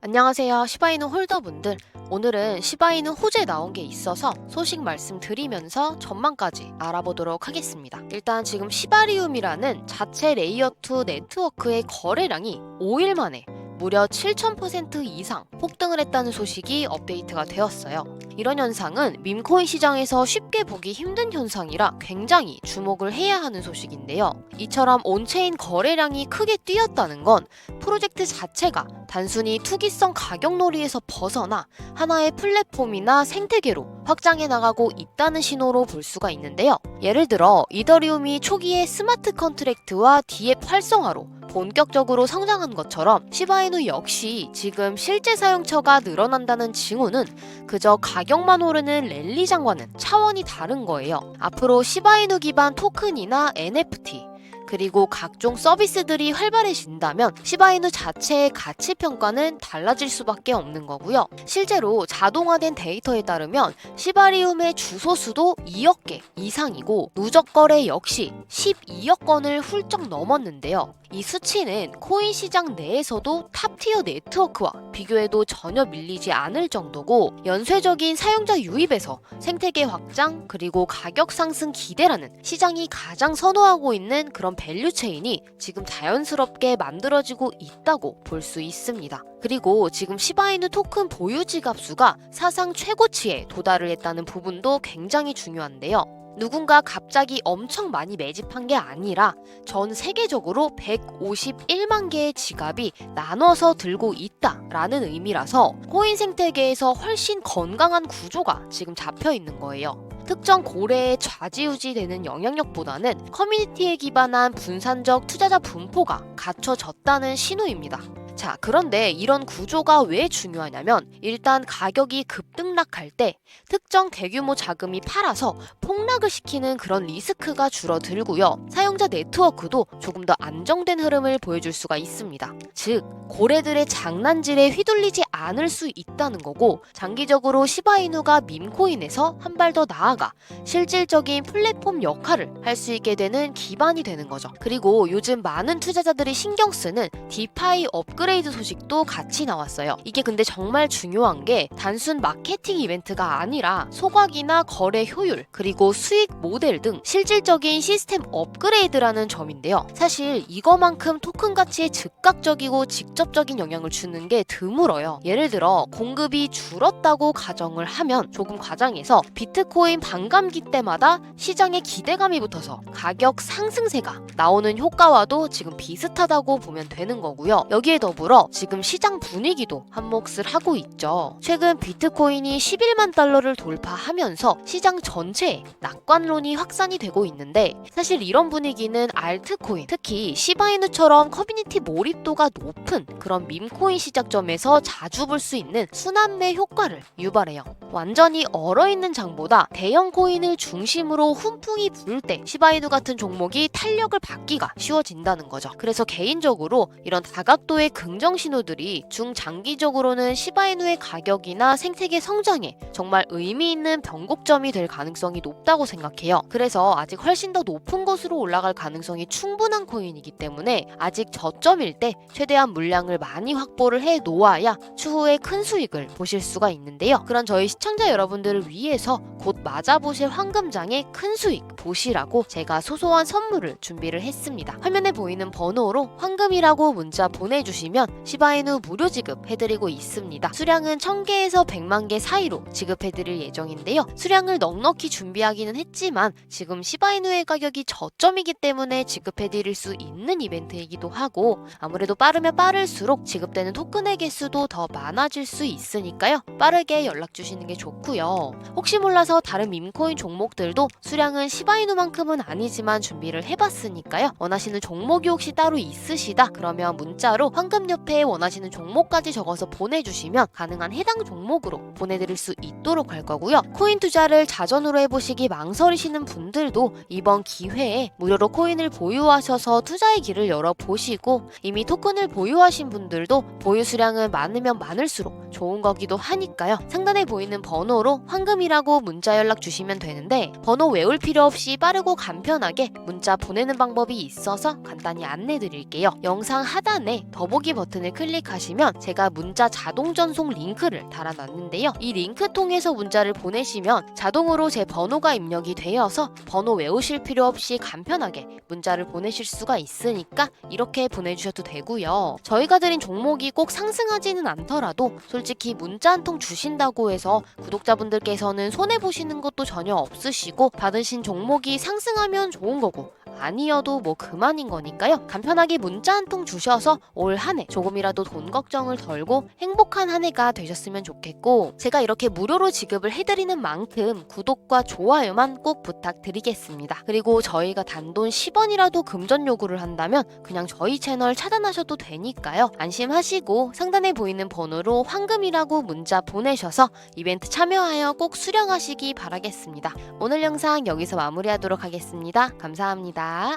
안녕하세요. 시바이누 홀더분들. 오늘은 시바이누 호재 나온 게 있어서 소식 말씀드리면서 전망까지 알아보도록 하겠습니다. 일단 지금 시바리움이라는 자체 레이어2 네트워크의 거래량이 5일 만에 무려 7,000% 이상 폭등을 했다는 소식이 업데이트가 되었어요. 이런 현상은 밈코인 시장에서 쉽게 보기 힘든 현상이라 굉장히 주목을 해야 하는 소식인데요. 이처럼 온체인 거래량이 크게 뛰었다는 건 프로젝트 자체가 단순히 투기성 가격놀이에서 벗어나 하나의 플랫폼이나 생태계로 확장해 나가고 있다는 신호로 볼 수가 있는데요. 예를 들어 이더리움이 초기에 스마트 컨트랙트와 디앱 활성화로 본격적으로 성장한 것처럼 시바이누 역시 지금 실제 사용처가 늘어난다는 징후는 그저 가격만 오르는 랠리장과는 차원이 다른 거예요. 앞으로 시바이누 기반 토큰이나 NFT 그리고 각종 서비스들이 활발해진다면 시바이누 자체의 가치 평가는 달라질 수밖에 없는 거고요. 실제로 자동화된 데이터에 따르면 시바리움의 주소 수도 2억 개 이상이고 누적 거래 역시 12억 건을 훌쩍 넘었는데요. 이 수치는 코인 시장 내에서도 탑티어 네트워크와 비교해도 전혀 밀리지 않을 정도고 연쇄적인 사용자 유입에서 생태계 확장 그리고 가격 상승 기대라는 시장이 가장 선호하고 있는 그런 밸류 체인이 지금 자연스럽게 만들어지고 있다고 볼 수 있습니다. 그리고 지금 시바이누 토큰 보유 지갑 수가 사상 최고치에 도달을 했다는 부분도 굉장히 중요한데요. 누군가 갑자기 엄청 많이 매집한 게 아니라 전 세계적으로 151만 개의 지갑이 나눠서 들고 있다라는 의미라서 코인 생태계에서 훨씬 건강한 구조가 지금 잡혀 있는 거예요. 특정 고래에 좌지우지되는 영향력보다는 커뮤니티에 기반한 분산적 투자자 분포가 갖춰졌다는 신호입니다. 자, 그런데 이런 구조가 왜 중요하냐면 일단 가격이 급등락할 때 특정 대규모 자금이 팔아서 폭락을 시키는 그런 리스크가 줄어들고요. 사용자 네트워크도 조금 더 안정된 흐름을 보여줄 수가 있습니다. 즉, 고래들의 장난질에 휘둘리지 않을 수 있다는 거고 장기적으로 시바이누가 밈코인에서 한 발 더 나아가 실질적인 플랫폼 역할을 할 수 있게 되는 기반이 되는 거죠. 그리고 요즘 많은 투자자들이 신경 쓰는 디파이 업그레이드 소식도 같이 나왔어요. 이게 근데 정말 중요한 게 단순 마케팅 이벤트가 아니라 소각이나 거래 효율 그리고 수익 모델 등 실질적인 시스템 업그레이드라는 점인데요. 사실 이거만큼 토큰 가치에 즉각적이고 직접적인 영향을 주는 게 드물어요. 예를 들어 공급이 줄었다고 가정을 하면 조금 과장해서 비트코인 반감기 때마다 시장에 기대감이 붙어서 가격 상승세가 나오는 효과와도 지금 비슷하다고 보면 되는 거고요. 여기에 더불어 지금 시장 분위기도 한 몫을 하고 있죠. 최근 비트코인이 11만 달러를 돌파하면서 시장 전체에 낙관론이 확산이 되고 있는데 사실 이런 분위기는 알트코인, 특히 시바이누처럼 커뮤니티 몰입도가 높은 그런 밈코인 시작점에서 자주 볼 수 있는 순환매 효과를 유발해요. 완전히 얼어있는 장보다 대형 코인을 중심으로 훈풍이 불 때 시바이누 같은 종목이 탄력을 받기가 쉬워진다는 거죠. 그래서 개인적으로 이런 다각도의 긍정 신호들이 중장기적으로는 시바이누의 가격이나 생태계 성장에 정말 의미 있는 변곡점이 될 가능성이 높다고 생각해요. 그래서 아직 훨씬 더 높은 곳으로 올라갈 가능성이 충분한 코인이기 때문에 아직 저점일 때 최대한 물량을 많이 확보를 해 놓아야 추 후에 큰 수익을 보실 수가 있는데요. 그런 저희 시청자 여러분들을 위해서 곧 맞아보실 황금장의 큰 수익 보시라고 제가 소소한 선물을 준비를 했습니다. 화면에 보이는 번호로 황금이라고 문자 보내주시면 시바이누 무료 지급해드리고 있습니다. 수량은 1000개에서 100만 개 사이로 지급해드릴 예정인데요. 수량을 넉넉히 준비하기는 했지만 지금 시바이누의 가격이 저점이기 때문에 지급해드릴 수 있는 이벤트이기도 하고 아무래도 빠르면 빠를수록 지급되는 토큰의 개수도 더 많아질 수 있으니까요. 빠르게 연락 주시는 게 좋고요. 혹시 몰라서 다른 밈코인 종목들도 수량은 시바이누만큼은 아니지만 준비를 해봤으니까요. 원하시는 종목이 혹시 따로 있으시다 그러면 문자로 황금 옆에 원하시는 종목까지 적어서 보내주시면 가능한 해당 종목으로 보내드릴 수 있도록 할 거고요. 코인 투자를 자전으로 해보시기 망설이시는 분들도 이번 기회에 무료로 코인을 보유하셔서 투자의 길을 열어보시고 이미 토큰을 보유하신 분들도 보유 수량은 많으면 많을수록 좋은 거기도 하니까요. 상단에 보이는 번호로 황금이라고 문자 연락 주시면 되는데 번호 외울 필요 없이 빠르고 간편하게 문자 보내는 방법이 있어서 간단히 안내 드릴게요. 영상 하단에 더보기 버튼을 클릭하시면 제가 문자 자동 전송 링크를 달아놨는데요. 이 링크 통해서 문자를 보내시면 자동으로 제 번호가 입력이 되어서 번호 외우실 필요 없이 간편하게 문자를 보내실 수가 있으니까 이렇게 보내주셔도 되고요. 저희가 드린 종목이 꼭 상승하지는 않 더라도 솔직히 문자 한 통 주신다고 해서 구독자분들께서는 손해 보시는 것도 전혀 없으시고 받으신 종목이 상승하면 좋은 거고 아니어도 뭐 그만인 거니까요. 간편하게 문자 한 통 주셔서 올 한 해 조금이라도 돈 걱정을 덜고 행복한 한 해가 되셨으면 좋겠고 제가 이렇게 무료로 지급을 해드리는 만큼 구독과 좋아요만 꼭 부탁드리겠습니다. 그리고 저희가 단돈 10원이라도 금전 요구를 한다면 그냥 저희 채널 차단하셔도 되니까요. 안심하시고 상단에 보이는 번호로 황금이라고 문자 보내셔서 이벤트 참여하여 꼭 수령하시기 바라겠습니다. 오늘 영상 여기서 마무리하도록 하겠습니다. 감사합니다. し